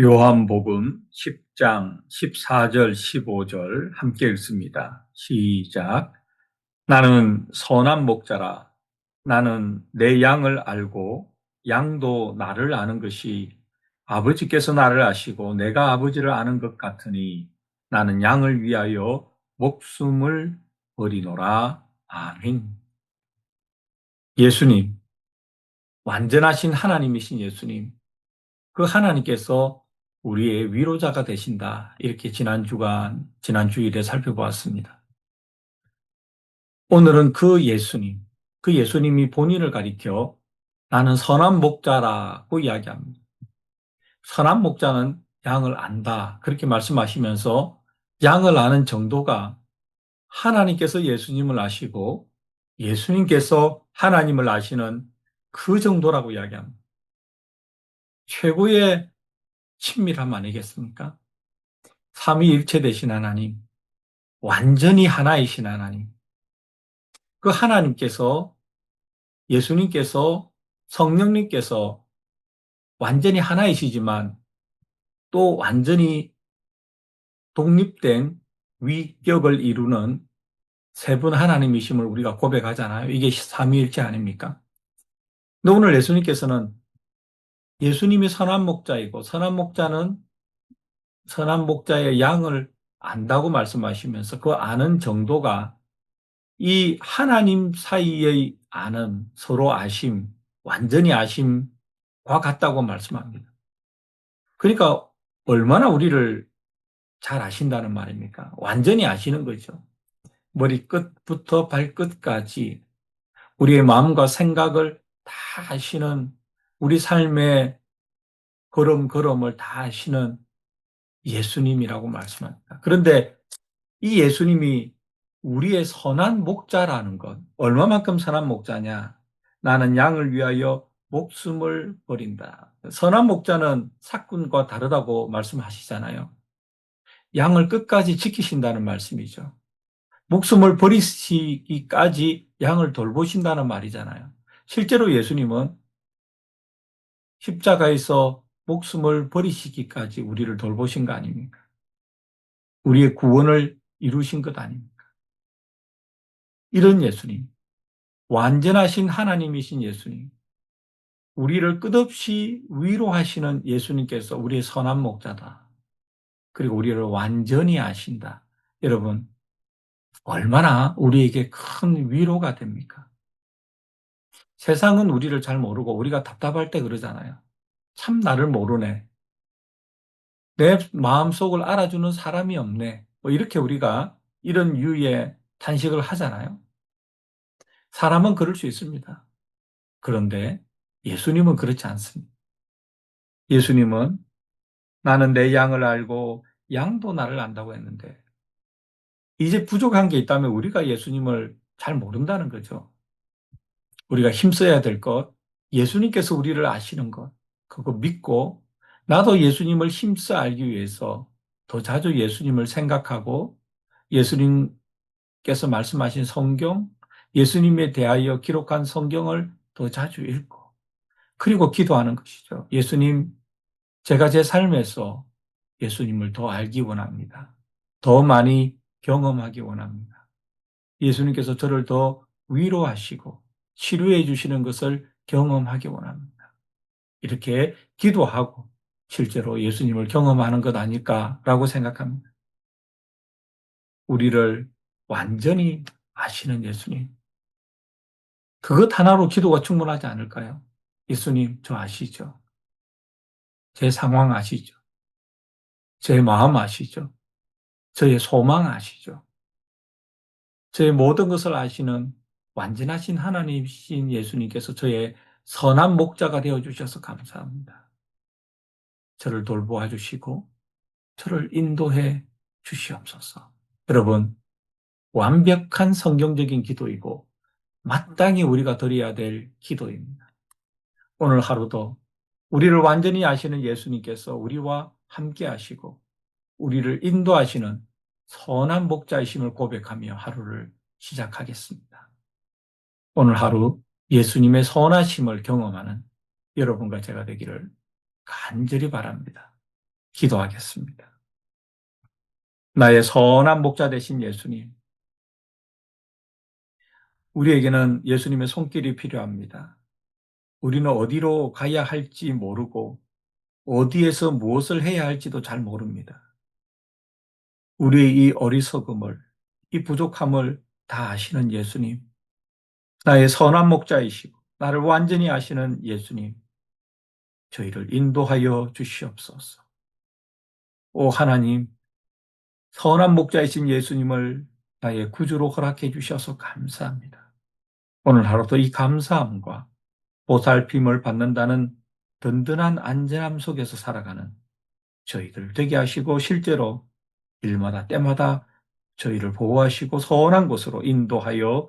요한복음 10장 14절 15절 함께 읽습니다. 시작. 나는 선한 목자라. 나는 내 양을 알고 양도 나를 아는 것이 아버지께서 나를 아시고 내가 아버지를 아는 것 같으니 나는 양을 위하여 목숨을 버리노라. 아멘. 예수님, 완전하신 하나님이신 예수님, 그 하나님께서 우리의 위로자가 되신다. 이렇게 지난 주간, 지난 주일에 살펴보았습니다. 오늘은 그 예수님, 그 예수님이 본인을 가리켜 나는 선한 목자라고 이야기합니다. 선한 목자는 양을 안다. 그렇게 말씀하시면서 양을 아는 정도가 하나님께서 예수님을 아시고 예수님께서 하나님을 아시는 그 정도라고 이야기합니다. 최고의 친밀함 아니겠습니까? 삼위일체 되신 하나님, 완전히 하나이신 하나님. 그 하나님께서 예수님께서 성령님께서 완전히 하나이시지만 또 완전히 독립된 위격을 이루는 세 분 하나님이심을 우리가 고백하잖아요. 이게 삼위일체 아닙니까? 근데 오늘 예수님께서는 예수님이 선한 목자이고 선한 목자는 선한 목자의 양을 안다고 말씀하시면서 그 아는 정도가 이 하나님 사이의 아는 서로 아심, 완전히 아심과 같다고 말씀합니다. 그러니까 얼마나 우리를 잘 아신다는 말입니까? 완전히 아시는 거죠. 머리 끝부터 발끝까지 우리의 마음과 생각을 다 아시는 우리 삶의 걸음걸음을 다 아시는 예수님이라고 말씀합니다. 그런데 이 예수님이 우리의 선한 목자라는 것, 얼마만큼 선한 목자냐? 나는 양을 위하여 목숨을 버린다. 선한 목자는 사꾼과 다르다고 말씀하시잖아요. 양을 끝까지 지키신다는 말씀이죠. 목숨을 버리시기까지 양을 돌보신다는 말이잖아요. 실제로 예수님은 십자가에서 목숨을 버리시기까지 우리를 돌보신 거 아닙니까? 우리의 구원을 이루신 것 아닙니까? 이런 예수님, 완전하신 하나님이신 예수님, 우리를 끝없이 위로하시는 예수님께서 우리의 선한 목자다. 그리고 우리를 완전히 아신다. 여러분, 얼마나 우리에게 큰 위로가 됩니까? 세상은 우리를 잘 모르고 우리가 답답할 때 그러잖아요. 참 나를 모르네. 내 마음속을 알아주는 사람이 없네. 뭐 이렇게 우리가 이런 유의 단식을 하잖아요. 사람은 그럴 수 있습니다. 그런데 예수님은 그렇지 않습니다. 예수님은 나는 내 양을 알고 양도 나를 안다고 했는데 이제 부족한 게 있다면 우리가 예수님을 잘 모른다는 거죠. 우리가 힘써야 될 것, 예수님께서 우리를 아시는 것, 그거 믿고 나도 예수님을 힘써 알기 위해서 더 자주 예수님을 생각하고 예수님께서 말씀하신 성경, 예수님에 대하여 기록한 성경을 더 자주 읽고 그리고 기도하는 것이죠. 예수님, 제가 제 삶에서 예수님을 더 알기 원합니다. 더 많이 경험하기 원합니다. 예수님께서 저를 더 위로하시고 치료해 주시는 것을 경험하기 원합니다. 이렇게 기도하고 실제로 예수님을 경험하는 것 아닐까라고 생각합니다. 우리를 완전히 아시는 예수님. 그것 하나로 기도가 충분하지 않을까요? 예수님, 저 아시죠? 제 상황 아시죠? 제 마음 아시죠? 저의 소망 아시죠? 저의 모든 것을 아시는 완전하신 하나님이신 예수님께서 저의 선한 목자가 되어 주셔서 감사합니다. 저를 돌보아 주시고 저를 인도해 주시옵소서. 여러분, 완벽한 성경적인 기도이고 마땅히 우리가 드려야 될 기도입니다. 오늘 하루도 우리를 완전히 아시는 예수님께서 우리와 함께 하시고 우리를 인도하시는 선한 목자이심을 고백하며 하루를 시작하겠습니다. 오늘 하루 예수님의 선하심을 경험하는 여러분과 제가 되기를 간절히 바랍니다. 기도하겠습니다. 나의 선한 목자 되신 예수님, 우리에게는 예수님의 손길이 필요합니다. 우리는 어디로 가야 할지 모르고 어디에서 무엇을 해야 할지도 잘 모릅니다. 우리의 이 어리석음을, 이 부족함을 다 아시는 예수님, 나의 선한 목자이시고 나를 완전히 아시는 예수님, 저희를 인도하여 주시옵소서. 오 하나님, 선한 목자이신 예수님을 나의 구주로 허락해 주셔서 감사합니다. 오늘 하루도 이 감사함과 보살핌을 받는다는 든든한 안전함 속에서 살아가는 저희들 되게 하시고 실제로 일마다 때마다 저희를 보호하시고 선한 곳으로 인도하여